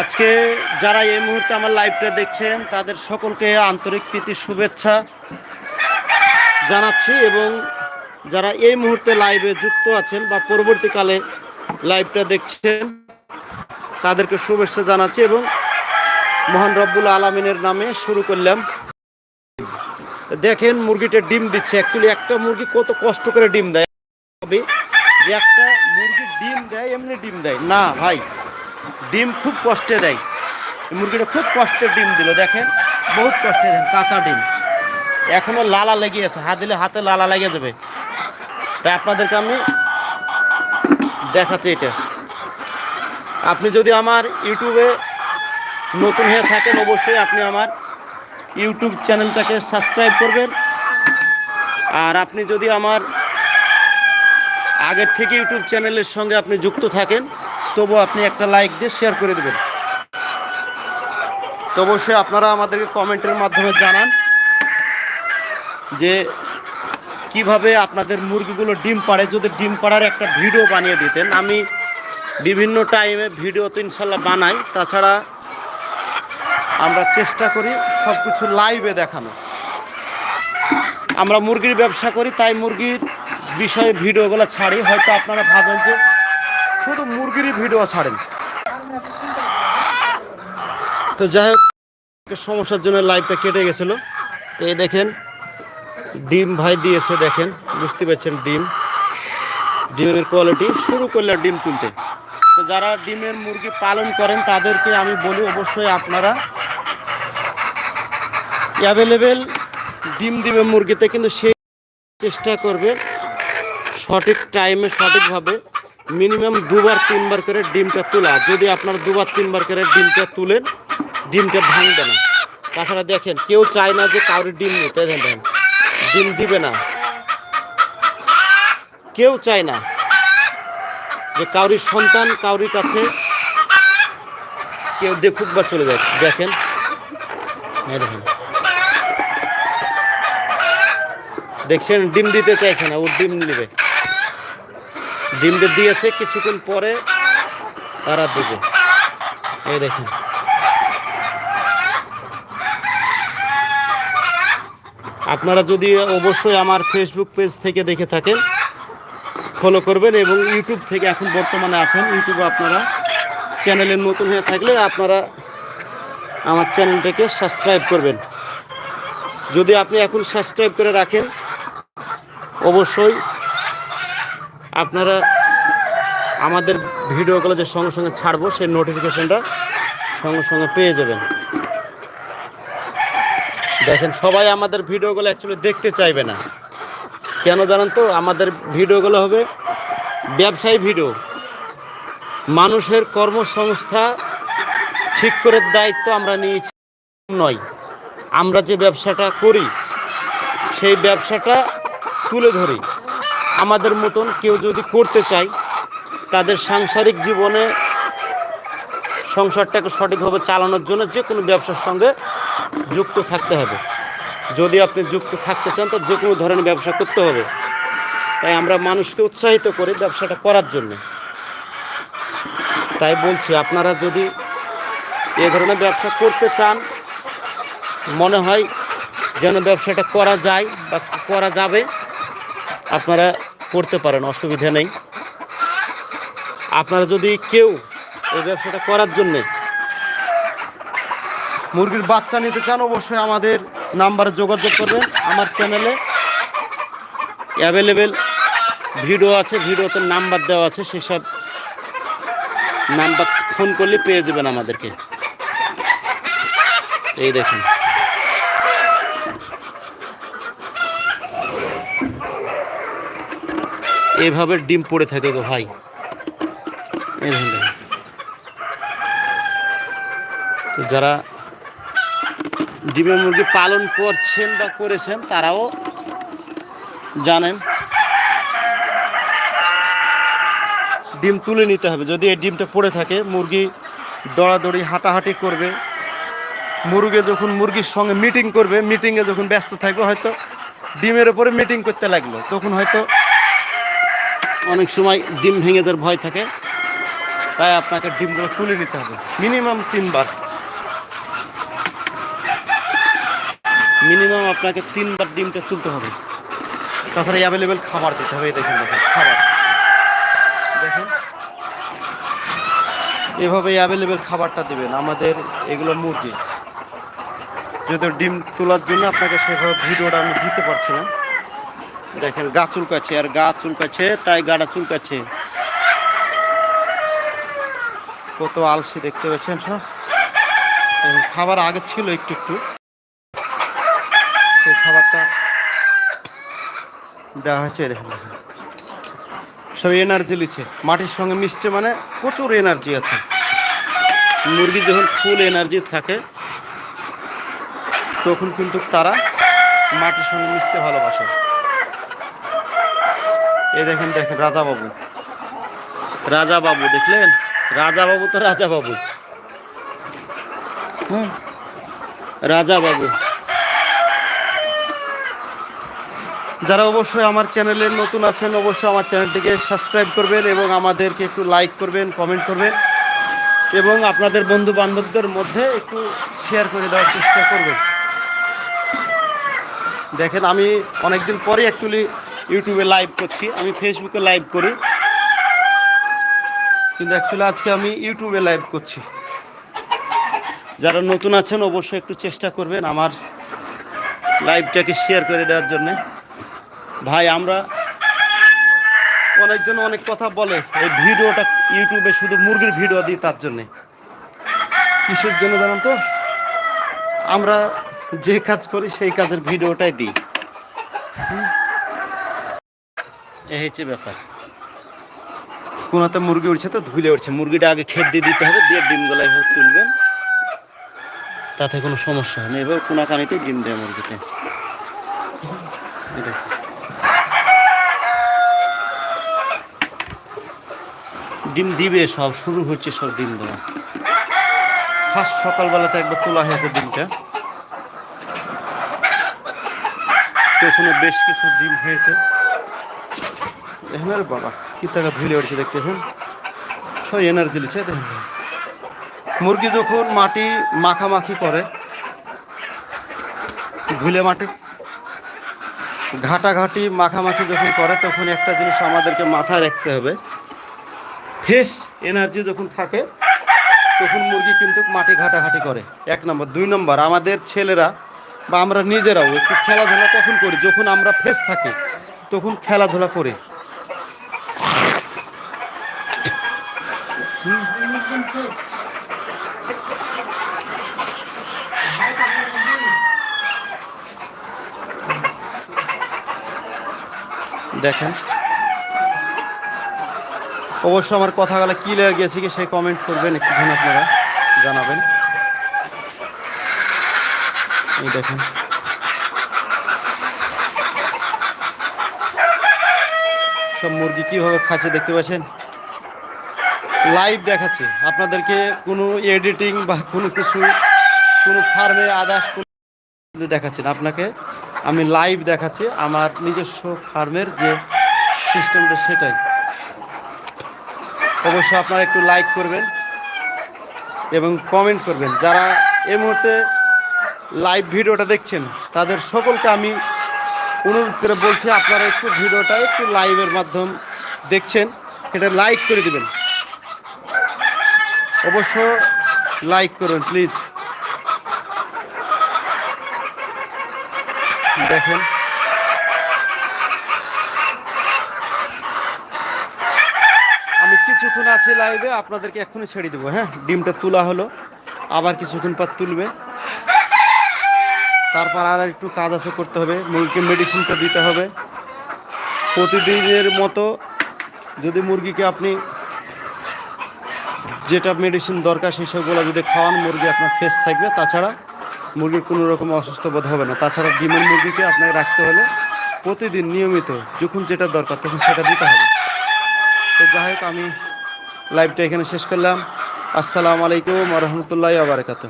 আজকে যারা এই মুহূর্তে আমার লাইভটা দেখছেন, তাদের সকলকে আন্তরিক প্রীতি, শুভেচ্ছা জানাচ্ছি এবং যারা এই মুহূর্তে লাইভে যুক্ত আছেন বা পরবর্তীকালে লাইভটা দেখছেন, তাদেরকে শুভেচ্ছা জানাচ্ছি এবং মহান রব্বুল আলমিনের নামে শুরু করলাম। দেখেন মুরগিটা ডিম দিচ্ছে। অ্যাকচুয়ালি একটা মুরগি কত কষ্ট করে ডিম দেয়। যে একটা মুরগি ডিম দেয়, এমনি ডিম দেয়। না, ভাই ডিম খুব কষ্টে দেয়। মুরগিটা খুব কষ্টে ডিম দিল, দেখেন। বহুত কষ্টে দেন, কাঁচা ডিম। এখনও লালা লেগে আছে, হাত দিলে হাতে লালা লেগে যাবে। তাই আপনাদেরকে আমি দেখাচ্ছি এটা। আপনি যদি আমার ইউটিউবে নতুন হয়ে থাকেন, অবশ্যই আপনি আমার ইউটিউব চ্যানেলটাকে সাবস্ক্রাইব করবেন। আর আপনি যদি আমার আগের থেকে ইউটিউব চ্যানেলের সঙ্গে আপনি যুক্ত থাকেন তবু আপনি একটা লাইক দিয়ে শেয়ার করে দেবেন। তো অবশ্যই আপনারা আমাদেরকে কমেন্টের মাধ্যমে জানান যে কীভাবে আপনাদের মুরগিগুলো ডিম পাড়ে। যদি ডিম পাড়ার একটা ভিডিও বানিয়ে দিতেন, আমি বিভিন্ন টাইমে ভিডিও তো ইনশাল্লাহ বানাই। তাছাড়া আমরা চেষ্টা করি সব কিছু লাইভে দেখানো। আমরা মুরগির ব্যবসা করি, তাই মুরগির বিষয়ে ভিডিওগুলো ছাড়ি। হয়তো আপনারা ভাবেন যে শুধু মুরগিরই ভিডিও ছাড়েন। তো যাই হোক, সমস্যার জন্য লাইভটা কেটে গেছিল। তো এই দেখেন, ডিম ভাই দিয়েছে, দেখেন, বুঝতে পারছেন ডিম। ডিমের কোয়ালিটি শুরু করলে ডিম তুলতে। তো যারা ডিমের মুরগি পালন করেন, তাদেরকে আমি বলি অবশ্যই আপনারা অ্যাভেলেবেল ডিম দিবে মুরগিতে, কিন্তু সেই চেষ্টা করবে সঠিক টাইমে সঠিকভাবে মিনিমাম দুবার, তিনবার করে ডিমটা তোলা। যদি আপনার দুবার, তিনবার করে ডিমটা তুলেন, ডিমটা ভাঙবে না। তাছাড়া দেখেন, কেউ চায় না যে কাউরি ডিম নিতে দেখেন ডিম দিবে না। কেউ চায় না যে কাউরির সন্তান, কাউরির কাছে কেউ দেখুক বা চলে যাক। দেখেন। এই দেখেন। দেখছেন, ডিম দিতে চাইছে না, ও ডিম নেবে। ডিমটা দিয়েছে, কিছুক্ষণ পরে তারা দেবে। এই দেখেন। আপনারা যদি অবশ্যই আমার ফেসবুক পেজ থেকে দেখে থাকেন ফলো করবেন এবং ইউটিউব থেকে এখন বর্তমানে আছেন ইউটিউবে আপনারা চ্যানেলে নতুন হয়ে থাকলে আপনারা আমার চ্যানেলটাকে সাবস্ক্রাইব করবেন। যদি আপনি এখন সাবস্ক্রাইব করে রাখেন, অবশ্যই আপনারা আমাদের ভিডিওগুলো যে সঙ্গে সঙ্গে ছাড়বো, সেই নোটিফিকেশনটা সঙ্গে সঙ্গে পেয়ে যাবেন। দেখেন, সবাই আমাদের ভিডিওগুলো অ্যাকচুয়ালি দেখতে চাইবে না। কেন জানেন তো, আমাদের ভিডিওগুলো হবে ব্যবসায়ী ভিডিও। মানুষের কর্মসংস্থা ঠিক করে দায়িত্ব আমরা নিয়েছি, নয়। আমরা যে ব্যবসাটা করি, সেই ব্যবসাটা তুলে ধরি। আমাদের মতন কেউ যদি করতে চায়, তাদের সাংসারিক জীবনে সংসারটাকে সঠিকভাবে চালানোর জন্য যে কোনো ব্যবসার সঙ্গে যুক্ত থাকতে হবে। যদি আপনি যুক্ত থাকতে চান, তো যে কোনো ধরনের ব্যবসা করতে হবে। তাই আমরা মানুষকে উৎসাহিত করি ব্যবসাটা করার জন্য। তাই বলছি, আপনারা যদি এ ধরনের ব্যবসা করতে চান, মনে হয় যেন ব্যবসাটা করা যায় বা করা যাবে। আপনারা করতে পারেন অসুবিধা নেই। আপনারা যদি কেউ এই ব্যবসাটা করার জন্যে মুরগির বাচ্চা নিতে চান অবশ্যই আমাদের নাম্বারে যোগাযোগ করবেন আমার চ্যানেলে। অ্যাভেলেবেল ভিডিও আছে ভিডিওতে নাম্বার দেওয়া আছে সেসব নাম্বার ফোন করলে পেয়ে যাবেন আমাদেরকে। এই দেখুন। এভাবে ডিম পড়ে থাকে গো ভাই। তো যারা ডিমের মুরগি পালন করছেন বা করেছেন, তারাও জানেন। ডিম তুলে নিতে হবে। যদি এই ডিমটা পড়ে থাকে, মুরগি দৌড়াদৌড়ি, হাঁটাহাঁটি করবে, মুরগি যখন মুরগির সঙ্গে মিটিং করবে মিটিংয়ে যখন ব্যস্ত থাকবে, হয়তো ডিমের ওপরে মিটিং করতে লাগল। তখন হয়তো অনেক সময় ডিম ভেঙে দেওয়ার ভয় থাকে, তাই আপনাকে ডিমগুলো তুলে নিতে হবে। মিনিমাম তিনবার। মিনিমাম আপনাকে তিনবার ডিমটা তুলতে হবে। তাছাড়া অ্যাভেলেবেল খাবার দিতে হবে দেখুন দেখুন, খাবার। দেখেন। এভাবে অ্যাভেলেবেল খাবারটা দিবেন, আমাদের এগুলো মুরগি। যদি ডিম তোলার জন্য আপনাকে সেভাবে ভিডিওটা আমি দিতে পারছি না। দেখেন, গা চুলকাচ্ছে, আর গা চুলকাচ্ছে, তাই গাটা চুলকাচ্ছে। কত আলসি দেখতে পাচ্ছেন সব? খাবার আগে ছিল একটু একটু। সেই খাবারটা দেওয়া হয়েছে দেখেন দেখেন। সব এনার্জি লিচ্ছে মাটির সঙ্গে মিশছে মানে প্রচুর এনার্জি আছে। মুরগি যখন ফুল এনার্জি থাকে, তখন কিন্তু তারা মাটির সঙ্গে মিশতে ভালোবাসে। এই দেখেন দেখেন, রাজা বাবু। রাজা বাবু, দেখলেন? রাজা বাবু তো রাজা বাবু। হুম, রাজা বাবু। যারা অবশ্যই আমার চ্যানেলের নতুন আছেন, অবশ্যই আমার চ্যানেলটিকে সাবস্ক্রাইব করবেন এবং আমাদেরকে একটু লাইক করবেন, কমেন্ট করবেন এবং আপনাদের বন্ধু বান্ধবদের মধ্যে একটু শেয়ার করে দেওয়ার চেষ্টা করবেন। দেখেন, আমি অনেকদিন পরে অ্যাকচুয়ালি ইউটিউবে লাইভ করছি। আমি ফেসবুকে লাইভ করি। কিন্তু অ্যাকচুয়ালি আজকে আমি ইউটিউবে লাইভ করছি। যারা নতুন আছেন অবশ্যই একটু চেষ্টা করবেন আমার লাইভটাকে শেয়ার করে দেওয়ার জন্যে। ভাই, আমরা অনেকজন অনেক কথা বলে। এই ভিডিওটা ইউটিউবে শুধু মুরগির ভিডিও দিই তার জন্যে। কিসের জন্য জানান তো? আমরা যে কাজ করি সেই কাজের ভিডিওটাই দিই। এই হচ্ছে ব্যাপার। কোনাতে মুরগি উঠছে তো ধুলে উঠছে মুরগিটা আগে খেত দিয়ে দিতে হবে, দিয়ে ডিমগুলো এভাবে তুলবেন। তাতে কোনো সমস্যা হয় না। এবার কোনাকানিতে ডিম দেয় মুরগিতে। ডিম দিবে সব, শুরু হচ্ছে সব ডিম দেওয়া। ফার্স্ট সকালবেলাতে একবার তোলা হয়েছে ডিমটা। তো তখনও বেশ কিছু ডিম হয়েছে। দেখেন আরে বাবা, কি টাকা ধুলে উঠছে দেখতেছেন? সব এনার্জি লিছে দেখেন। মুরগি যখন মাটি মাখামাখি করে ধুলে মাটি, ঘাটাঘাটি মাখামাখি যখন করে, তখন একটা জিনিস আমাদেরকে মাথায় রাখতে হবে। ফ্রেশ এনার্জি যখন থাকে, তখন মুরগি কিন্তু মাটি ঘাটাঘাটি করে। এক নম্বর। দুই নম্বর, আমাদের ছেলেরা বা আমরা নিজেরাও একটু খেলাধুলা কখন করি, যখন আমরা ফ্রেশ থাকি, তখন খেলাধুলা করি। দেখেন। অবশ্য আমার কথাগুলো ক্লিয়ার গেছে কি সেই কমেন্ট করবেন একটুখানি আপনারা জানাবেন। এই দেখেন। সব মুরগি কীভাবে খাচ্ছে দেখতে পাচ্ছেন? লাইভ দেখাচ্ছে। আপনাদেরকে কোনো এডিটিং বা কোনো কিছু, কোনো ফার্মে আদার্স দেখাচ্ছি না। আপনাকে আমি লাইভ দেখাচ্ছি, আমার নিজস্ব ফার্মের যে সিস্টেমটা সেটাই। অবশ্যই আপনারা একটু লাইক করবেন এবং কমেন্ট করবেন। যারা এই মুহূর্তে লাইভ ভিডিওটা দেখছেন, তাদের সকলকে আমি অনুরোধ করে বলছি, আপনারা একটু ভিডিওটা একটু লাইভের মাধ্যম দেখছেন, এটা লাইক করে দিবেন। অবশ্য লাইক করুন প্লিজ দেখেন। আমি কিছুক্ষণ আছি লাইভে আপনাদেরকে এক্ষুনি ছেড়ে দেবো হ্যাঁ? ডিমটা তোলা হলো, আবার কিছুক্ষণ পর তুলবে। তারপর আর একটু কাজ আছে করতে হবে, মুরগিকে মেডিসিনটা দিতে হবে। প্রতিদিনের মতো যদি মুরগিকে আপনি যেটা মেডিসিন দরকার সেই সবগুলো যদি খাওয়ান, মুরগি আপনার ফ্রেশ থাকবে। তাছাড়া মুরগির কোনো রকম অসুস্থ বোধ হবে না। তাছাড়া ডিমের মুরগিকে আপনাকে রাখতে হলে প্রতিদিন নিয়মিত যখন যেটা দরকার তখন সেটা দিতে হবে। তো যাই হোক, আমি লাইভটা এখানে শেষ করলাম। আসসালামু আলাইকুম রহমতুল্লাহ আবরকাত